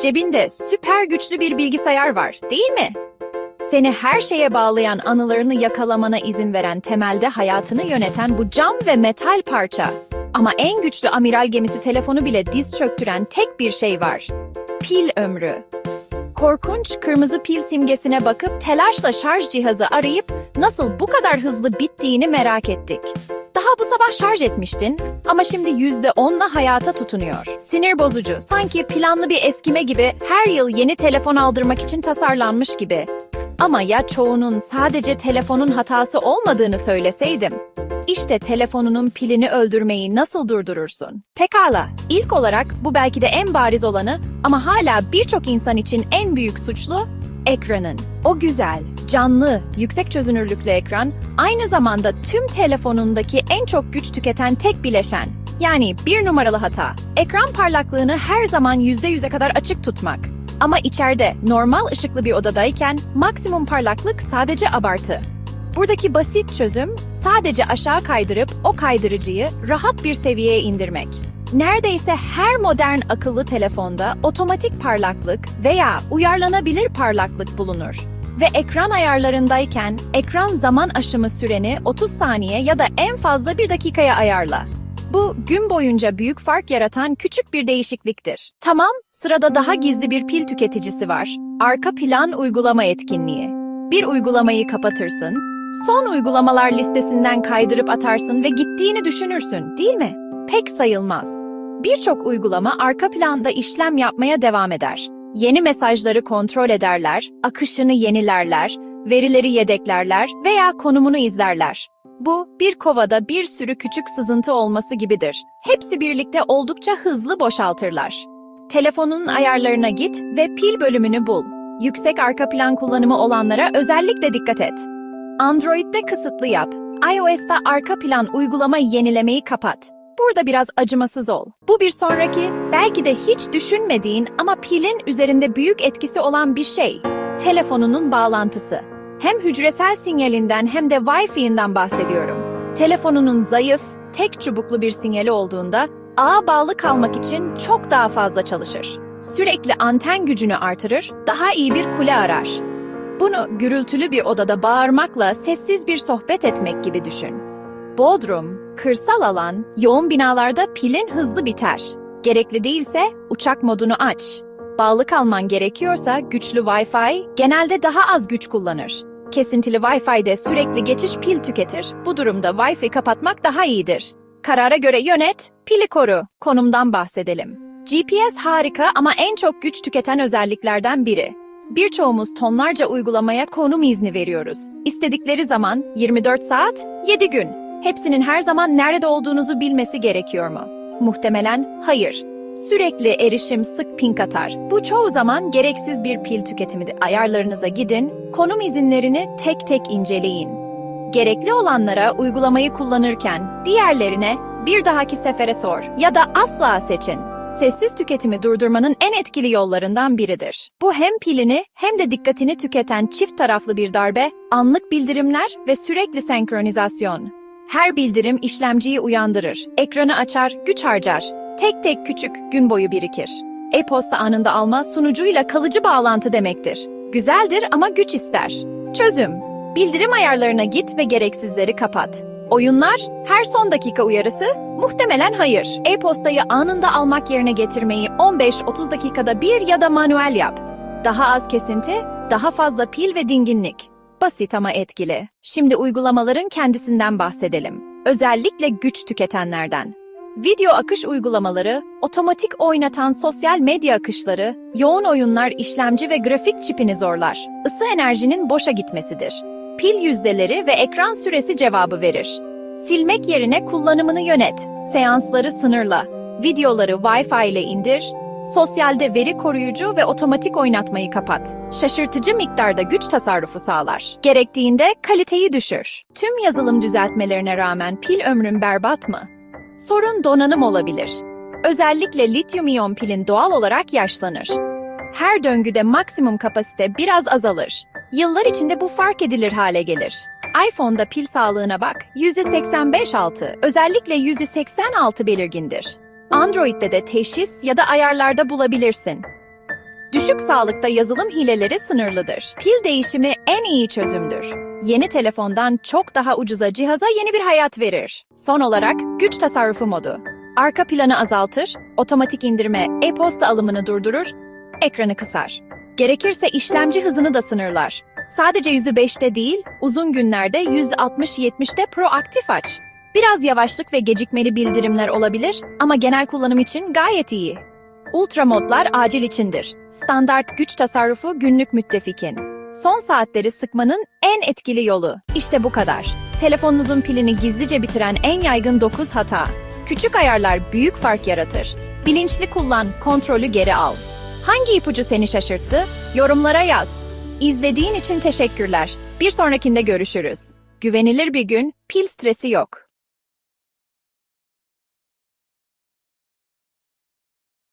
Cebinde süper güçlü bir bilgisayar var, değil mi? Seni her şeye bağlayan anılarını yakalamana izin veren temelde hayatını yöneten bu cam ve metal parça. Ama en güçlü amiral gemisi telefonu bile diz çöktüren tek bir şey var. Pil ömrü. Korkunç kırmızı pil simgesine bakıp telaşla şarj cihazı arayıp nasıl bu kadar hızlı bittiğini merak ettik. Daha bu sabah şarj etmiştin ama şimdi yüzde onla hayata tutunuyor. Sinir bozucu, sanki planlı bir eskime gibi her yıl yeni telefon aldırmak için tasarlanmış gibi. Ama ya çoğunun sadece telefonun hatası olmadığını söyleseydim? İşte telefonunun pilini öldürmeyi nasıl durdurursun? Pekala, ilk olarak bu belki de en bariz olanı ama hala birçok insan için en büyük suçlu ekranın. O güzel, canlı, yüksek çözünürlüklü ekran aynı zamanda tüm telefonundaki en çok güç tüketen tek bileşen. Yani bir numaralı hata. Ekran parlaklığını her zaman %100'e kadar açık tutmak. Ama içeride normal ışıklı bir odadayken maksimum parlaklık sadece abartı. Buradaki basit çözüm sadece aşağı kaydırıp o kaydırıcıyı rahat bir seviyeye indirmek. Neredeyse her modern akıllı telefonda otomatik parlaklık veya uyarlanabilir parlaklık bulunur. Ve ekran ayarlarındayken ekran zaman aşımı süreni 30 saniye ya da en fazla 1 dakikaya ayarla. Bu gün boyunca büyük fark yaratan küçük bir değişikliktir. Tamam, sırada daha gizli bir pil tüketicisi var. Arka plan uygulama etkinliği. Bir uygulamayı kapatırsın, son uygulamalar listesinden kaydırıp atarsın ve gittiğini düşünürsün, değil mi? Pek sayılmaz. Birçok uygulama arka planda işlem yapmaya devam eder. Yeni mesajları kontrol ederler, akışını yenilerler, verileri yedeklerler veya konumunu izlerler. Bu, bir kovada bir sürü küçük sızıntı olması gibidir. Hepsi birlikte oldukça hızlı boşaltırlar. Telefonun ayarlarına git ve pil bölümünü bul. Yüksek arka plan kullanımı olanlara özellikle dikkat et. Android'de kısıtlı yap. iOS'ta arka plan uygulama yenilemeyi kapat. Burada biraz acımasız ol. Bu bir sonraki, belki de hiç düşünmediğin ama pilin üzerinde büyük etkisi olan bir şey. Telefonunun bağlantısı. Hem hücresel sinyalinden hem de Wi-Fi'inden bahsediyorum. Telefonunun zayıf, tek çubuklu bir sinyali olduğunda ağa bağlı kalmak için çok daha fazla çalışır. Sürekli anten gücünü artırır, daha iyi bir kule arar. Bunu gürültülü bir odada bağırmakla sessiz bir sohbet etmek gibi düşün. Bodrum, kırsal alan, yoğun binalarda pilin hızlı biter. Gerekli değilse uçak modunu aç. Bağlı kalman gerekiyorsa güçlü Wi-Fi genelde daha az güç kullanır. Kesintili Wi-Fi'de sürekli geçiş pil tüketir. Bu durumda Wi-Fi kapatmak daha iyidir. Karara göre yönet, pili koru. Konumdan bahsedelim. GPS harika ama en çok güç tüketen özelliklerden biri. Birçoğumuz tonlarca uygulamaya konum izni veriyoruz. İstedikleri zaman 24 saat, 7 gün. Hepsinin her zaman nerede olduğunuzu bilmesi gerekiyor mu? Muhtemelen hayır. Sürekli erişim sık ping atar. Bu çoğu zaman gereksiz bir pil tüketimidir. Ayarlarınıza gidin, konum izinlerini tek tek inceleyin. Gerekli olanlara uygulamayı kullanırken diğerlerine bir dahaki sefere sor ya da asla seçin. Sessiz tüketimi durdurmanın en etkili yollarından biridir. Bu hem pilini hem de dikkatini tüketen çift taraflı bir darbe, anlık bildirimler ve sürekli senkronizasyon. Her bildirim işlemciyi uyandırır, ekranı açar, güç harcar. Tek tek küçük gün boyu birikir. E-posta anında alma sunucuyla kalıcı bağlantı demektir. Güzeldir ama güç ister. Çözüm. Bildirim ayarlarına git ve gereksizleri kapat. Oyunlar, her son dakika uyarısı, muhtemelen hayır. E-postayı anında almak yerine getirmeyi 15-30 dakikada bir ya da manuel yap. Daha az kesinti, daha fazla pil ve dinginlik. Basit ama etkili. Şimdi uygulamaların kendisinden bahsedelim. Özellikle güç tüketenlerden. Video akış uygulamaları, otomatik oynatan sosyal medya akışları, yoğun oyunlar işlemci ve grafik çipini zorlar. Isı enerjinin boşa gitmesidir. Pil yüzdeleri ve ekran süresi cevabı verir. Silmek yerine kullanımını yönet, seansları sınırla, videoları Wi-Fi ile indir, sosyalde veri koruyucu ve otomatik oynatmayı kapat. Şaşırtıcı miktarda güç tasarrufu sağlar. Gerektiğinde kaliteyi düşür. Tüm yazılım düzeltmelerine rağmen pil ömrün berbat mı? Sorun donanım olabilir. Özellikle lityum iyon pilin doğal olarak yaşlanır. Her döngüde maksimum kapasite biraz azalır. Yıllar içinde bu fark edilir hale gelir. iPhone'da pil sağlığına bak, %85-6, özellikle %86 belirgindir. Android'de de teşhis ya da ayarlarda bulabilirsin. Düşük sağlıkta yazılım hileleri sınırlıdır. Pil değişimi en iyi çözümdür. Yeni telefondan çok daha ucuza cihaza yeni bir hayat verir. Son olarak güç tasarrufu modu. Arka planı azaltır, otomatik indirme e-posta alımını durdurur, ekranı kısar. Gerekirse işlemci hızını da sınırlar. Sadece yüzü 5'te değil, uzun günlerde 160-70'te proaktif aç. Biraz yavaşlık ve gecikmeli bildirimler olabilir ama genel kullanım için gayet iyi. Ultra modlar acil içindir. Standart güç tasarrufu günlük müttefikin. Son saatleri sıkmanın en etkili yolu. İşte bu kadar. Telefonunuzun pilini gizlice bitiren en yaygın 9 hata. Küçük ayarlar büyük fark yaratır. Bilinçli kullan, kontrolü geri al. Hangi ipucu seni şaşırttı? Yorumlara yaz. İzlediğin için teşekkürler. Bir sonrakinde görüşürüz. Güvenilir bir gün, pil stresi yok.